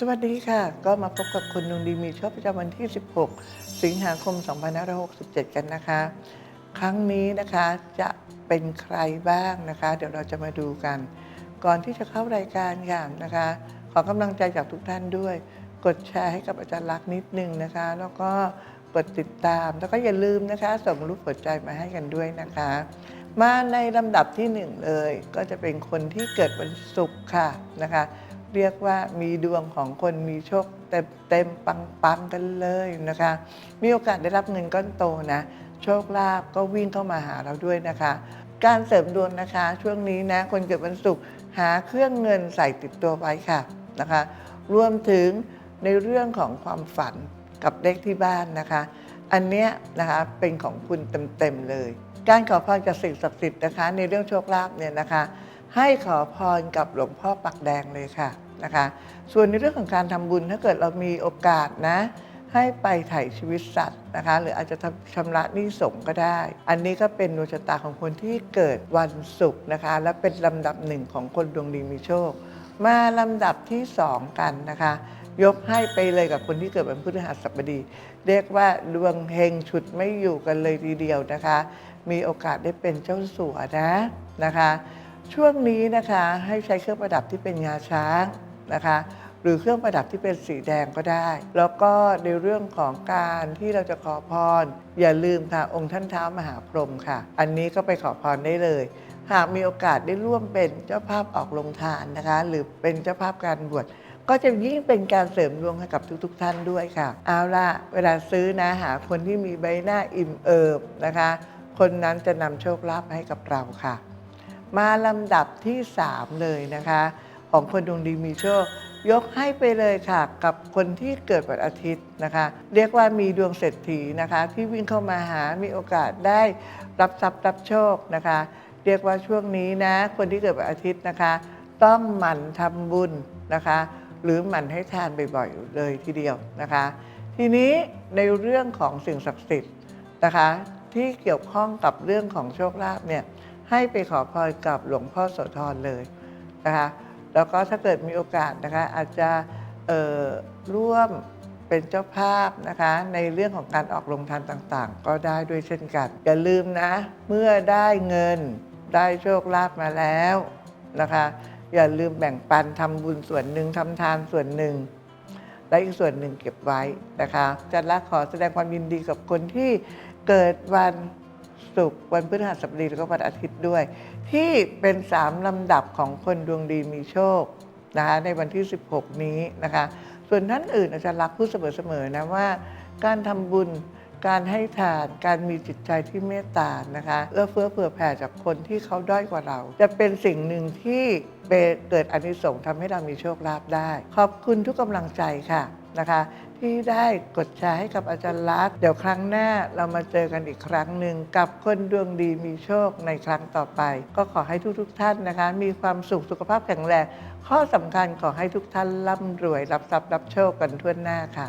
สวัสดีค่ะ ก็มาพบกับคนดวงดีมีโชคประจำวันที่ 16 สิงหาคม 2567 กันนะคะ ครั้งนี้นะคะจะเป็นใครบ้างนะคะ เดี๋ยวเราจะมาดูกัน ก่อนที่จะเข้ารายการค่ะนะคะ ขอกำลังใจจากทุกท่านด้วย กดแชร์ให้กับอาจารย์ลักษณ์นิดนึงนะคะ แล้วก็กดติดตามแล้วก็อย่าลืมนะคะ ส่งรูปหัวใจมาให้กันด้วยนะคะ มาในลำดับที่หนึ่งเลย ก็จะเป็นคนที่เกิดวันศุกร์ค่ะนะคะ เรียกว่ามีดวงของคนมีโชคเต็มเต็มปังปังกันเลยนะคะ มีโอกาสได้รับเงินก้อนโตนะ โชคลาภก็วิ่งเข้ามาหาเราด้วยนะคะ การเสริมดวงนะคะ ช่วงนี้นะคนเกิดวันศุกร์หาเครื่องเงินใส่ติดตัวไว้ค่ะนะคะ รวมถึงในเรื่องของความฝันกับเลขที่บ้านนะคะ อันเนี้ยนะคะเป็นของคุณเต็มๆเลย การขอพรจากสิ่งศักดิ์สิทธิ์นะคะ ในเรื่องโชคลาภเนี่ยนะคะ ให้ขอพรกับหลวงพ่อปักแดงเลยค่ะนะคะ ส่วนในเรื่องของการทำบุญถ้าเกิดเรามีโอกาสนะ ให้ไปไถ่ชีวิตสัตว์นะคะ หรืออาจจะทำชำระหนี้สงก็ได้ อันนี้ก็เป็นดวงชะตาของคนที่เกิดวันศุกร์นะคะ และเป็นลำดับหนึ่งของคนดวงดีมีโชค มาลำดับที่สองกันนะคะยกให้ไปเลยกับคนที่เกิดวันพฤหัสบดี เรียกว่าดวงเฮงฉุดไม่อยู่กันเลยทีเดียวนะคะ มีโอกาสได้เป็นเจ้าสัวนะนะคะ ช่วงนี้นะคะให้ใช้เครื่องประดับที่เป็นงาช้างนะคะ หรือเครื่องประดับที่เป็นสีแดงก็ได้ แล้วก็ในเรื่องของการที่เราจะขอพร อย่าลืมค่ะองค์ท่านเท้ามหาพรหมค่ะ อันนี้ก็ไปขอพรได้เลย หากมีโอกาสได้ร่วมเป็นเจ้าภาพออกลงทานนะคะ หรือเป็นเจ้าภาพการบวชก็จะยิ่งเป็นการเสริมดวงให้กับทุก ๆทท่านด้วยค่ะ เอาล่ะเวลาซื้อนะหาคนที่มีใบหน้าอิ่มเอิบนะคะ คนนั้นจะนำโชคลาภให้กับเราค่ะ มาลำดับที่ 3 เลยนะคะ ของคนดวงดีมีโชค ยกให้ไปเลยค่ะ กับคนที่เกิดวันอาทิตย์นะคะ เรียกว่ามีดวงเศรษฐีนะคะ ที่วิ่งเข้ามาหามีโอกาสได้รับทรัพย์รับโชคนะคะ เรียกว่าช่วงนี้นะ คนที่เกิดวันอาทิตย์นะคะ ต้องหมั่นทำบุญนะคะ หรือหมั่นให้ทานบ่อยๆเลยทีเดียวนะคะ ทีนี้ในเรื่องของสิ่งศักดิ์สิทธิ์นะคะ ที่เกี่ยวข้องกับเรื่องของโชคลาภเนี่ย ให้ไปขอพรกับหลวงพ่อโสธรเลยนะคะแล้วก็ถ้าเกิดมีโอกาสนะคะอาจจะร่วมเป็นเจ้าภาพนะคะในเรื่องของการออกลงทานต่างๆ ก็ได้ด้วยเช่นกัน อย่าลืมนะ เมื่อได้เงินได้โชคลาภมาแล้วนะคะ อย่าลืมแบ่งปันทำบุญส่วนหนึ่งทำทานส่วนหนึ่งและอีกส่วนหนึ่งเก็บไว้นะคะจันละขอแสดงความยินดีกับคนที่เกิดวัน ศุกร์วันพฤหัสบดีแล้วก็วันอาทิตย์ด้วย ที่เป็นสามลำดับของคนดวงดีมีโชคนะคะในวันที่ 16 นี้นะคะ ส่วนท่านอื่นอาจารย์รักพูดเสมอๆนะว่า การทำบุญการให้ทาน การมีจิตใจที่เมตตานะคะเอื้อเฟื้อเผื่อแผ่จากคนที่เขาด้อยกว่าเรา จะเป็นสิ่งหนึ่งที่เป็นเกิดอานิสงส์ทำให้เรามีโชคลาภได้ ขอบคุณทุกกำลังใจค่ะนะคะ ที่ได้กดแชร์ให้กับอาจารย์ลักษณ์เดี๋ยวครั้งหน้าเรามาเจอกันอีกครั้งหนึ่งกับคนดวงดีมีโชคในครั้งต่อไป ก็ขอให้ทุกๆทท่านนะคะ มีความสุขสุขภาพแข็งแรงข้อสำคัญขอให้ทุกท่านร่ำรวย รับทรัพย์รับโชคกันทั่วหน้าค่ะ